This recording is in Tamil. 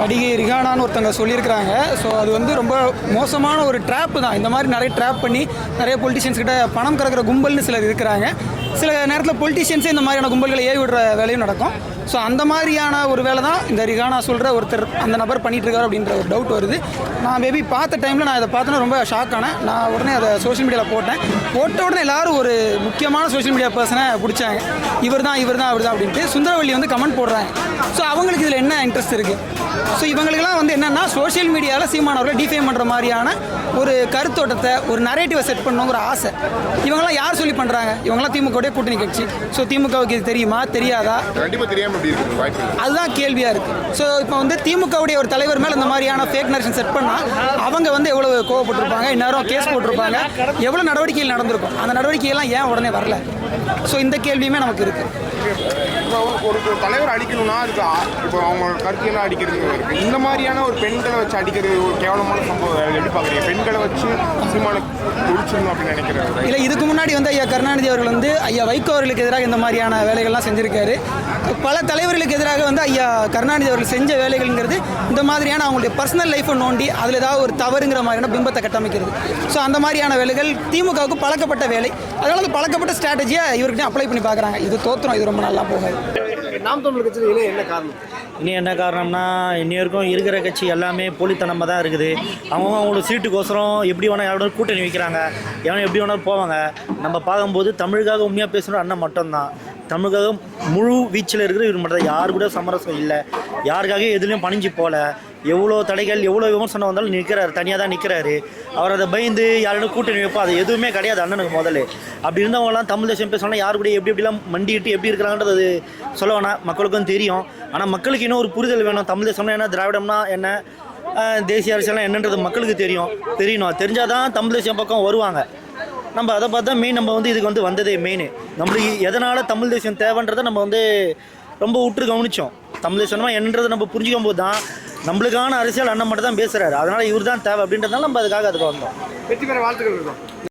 நடிகை ரிகானான்னு ஒருத்தவங்க சொல்லியிருக்கிறாங்க. ஸோ அது வந்து ரொம்ப மோசமான ஒரு ட்ராப்பு தான். இந்த மாதிரி நிறைய ட்ராப் பண்ணி நிறைய பொலிட்டிஷியன்ஸ் கிட்ட பணம் கறக்கிற கும்பல்னு சிலர் இருக்கிறாங்க. சில நேரத்தில் பொலிட்டிஷியன்ஸே இந்த மாதிரியான கும்பல்களை ஏவி விடுற வேலையும் நடக்கும். ஸோ அந்த மாதிரியான ஒரு வேலை தான் இந்த ரிகானா சொல்கிற ஒருத்தர் அந்த நபர் பண்ணிட்டு இருக்காரு அப்படின்ற ஒரு டவுட் வருது. நான் மேபி பார்த்த டைமில் நான் இதை பார்த்தோன்னா ரொம்ப ஷாக் ஆனேன். நான் உடனே அதை சோஷியல் மீடியாவில் போட்டேன். போட்ட உடனே எல்லாரும் ஒரு முக்கியமான சோஷியல் மீடியா பர்சனை பிடிச்சாங்க. இவர் தான் இவர் தான் அவர் தான் அப்படின்ட்டு சுந்தரவள்ளி வந்து கமெண்ட் போடுறாங்க. ஸோ அவங்களுக்கு இதில் என்ன இன்ட்ரெஸ்ட் இருக்குது ஸோ இவங்களுக்கெல்லாம் வந்து என்னென்னா சோஷியல் மீடியாவில் சீமானவர்களை டிஃபைன் பண்ணுற மாதிரியான ஒரு கருத்தோட்டத்தை ஒரு நரேட்டிவை செட் பண்ணணுங்கிற ஆசை. இவங்களாம் யார் சொல்லி பண்ணுறாங்க திமுக திமுகவுடைய கூட்டணி கட்சி. ஸோ திமுகவுக்கு இது தெரியுமா? தெரியாதா? கண்டிப்பா தெரியாம எப்படி இருக்கு. வாய்ப்பு இல்லை. அதுதான் கேள்வியாக இருக்குது ஸோ இப்போ வந்து திமுகவுடைய ஒரு தலைவர் மேலே இந்த மாதிரியான ஃபேக் நரேஷன் செட் பண்ணால் அவங்க வந்து எவ்வளோ கோவப்பட்டிருப்பாங்க? இந்நேரம் கேஸ் போட்டிருப்பாங்க. எவ்வளோ நடவடிக்கைகள் நடந்திருக்கும்? அந்த நடவடிக்கையெல்லாம் ஏன் உடனே வரல? ஸோ இந்த கேள்வியுமே நமக்கு இருக்குது இப்போ ஒரு ஒரு தலைவர் அடிக்கணும்னா அதுக்கு இப்போ அவங்க கருத்தியெல்லாம் அடிக்கிறது இருக்கு. இந்த மாதிரியான ஒரு பெண்களை வச்சு அடிக்கிறது ஒரு கேவலமான சம்பவம். எப்படி பார்க்குறீங்க? பெண்களை வச்சு சினிமாவில் ஒழிச்சிடணும் அப்படின்னு நினைக்கிறேன் இல்லை இதுக்கு முன்னாடி வந்து ஐயா கருணாநிதி அவர்கள் வந்து ஐயா வைகோ அவர்களுக்கு எதிராக இந்த மாதிரியான வேலைகள்லாம் செஞ்சுருக்காரு. பல தலைவர்களுக்கு எதிராக வந்து ஐயா கருணாநிதி அவர்கள் செஞ்ச வேலைகள்ங்கிறது இந்த மாதிரியான அவங்களுடைய பர்சனல் லைஃப்பை நோண்டி அதில் ஏதாவது ஒரு தவறுங்கிற மாதிரியான பிம்பத்தை கட்டமைக்கிறது. ஸோ அந்த மாதிரியான வேலைகள் திமுகவுக்கு பழக்கப்பட்ட வேலை. அதனால் அந்த பழக்கப்பட்ட ஸ்ட்ராட்டஜியாக இவருக்கு அப்ளை பண்ணி பார்க்குறாங்க. இது தோற்றுறோம் இது ரொம்ப நல்லா போகாது. நாம் தமிழ் கட்சியில் என்ன காரணம்? இனி என்ன காரணம்னா இன்னி வரைக்கும் இருக்கிற கட்சி எல்லாமே போலித்தனமாக தான் இருக்குது. அவங்க அவங்களோட சீட்டுக்கோசரம் எப்படி வேணால் யாரோட கூட்டணி வைக்கிறாங்க எவன் எப்படி வேணாலும் போவாங்க. நம்ம பார்க்கும்போது தமிழுக்காக உண்மையாக பேசுகிற அண்ணன் மட்டும்தான். தமிழகம் முழு வீச்சில் இருக்கிற இவர் மட்டும் யார் கூட சமரசம் இல்லை. யாருக்காக எதுலேயும் பணிஞ்சு போகல எவ்வளோ தடைகள் எவ்வளோ விமர்சனம் வந்தாலும் நிற்கிறாரு. தனியாக தான் நிற்கிறாரு. அவர் அதை பயந்து யாரோட கூட்டணி வைப்போம் அது எதுவுமே கிடையாது அண்ணனுக்கு முதல்ல. அப்படி இருந்தவங்களாம் தமிழ் தேசம் பேசணும் யார் கூட எப்படி எப்படிலாம் மண்டிக்கிட்டு எப்படி இருக்கிறாங்கன்றது சொல்ல வேணாம். மக்களுக்கும் தெரியும். ஆனால் மக்களுக்கு இன்னும் ஒரு புரிதல் வேணும். தமிழ் தேசம்னா என்ன திராவிடம்னா என்ன தேசிய அரசியல்னா என்னன்றது மக்களுக்கு தெரியும். தெரியணும். தெரிஞ்சால் தான் தமிழ் தேசியம் பக்கம் வருவாங்க. நம்ம அதை பார்த்து தான் மெயின் நம்ம வந்து இதுக்கு வந்து வந்ததே மெயின் நம்மளுக்கு எதனால் தமிழ் தேசியம் தேவைன்றதை நம்ம வந்து ரொம்ப உற்று கவனிச்சோம். தமிழ் தேசம்னா என்னன்றதை நம்ம புரிஞ்சுக்கும் போது தான் நம்மளுக்கான அரசியல் அண்ணன் மட்டும் தான் பேசுகிறாரு அதனால் இவர் தான் தேவை அப்படின்றதுனால நம்ம அதுக்காக அதுக்கு வந்தோம். வெற்றி பெற வாழ்த்துக்கள்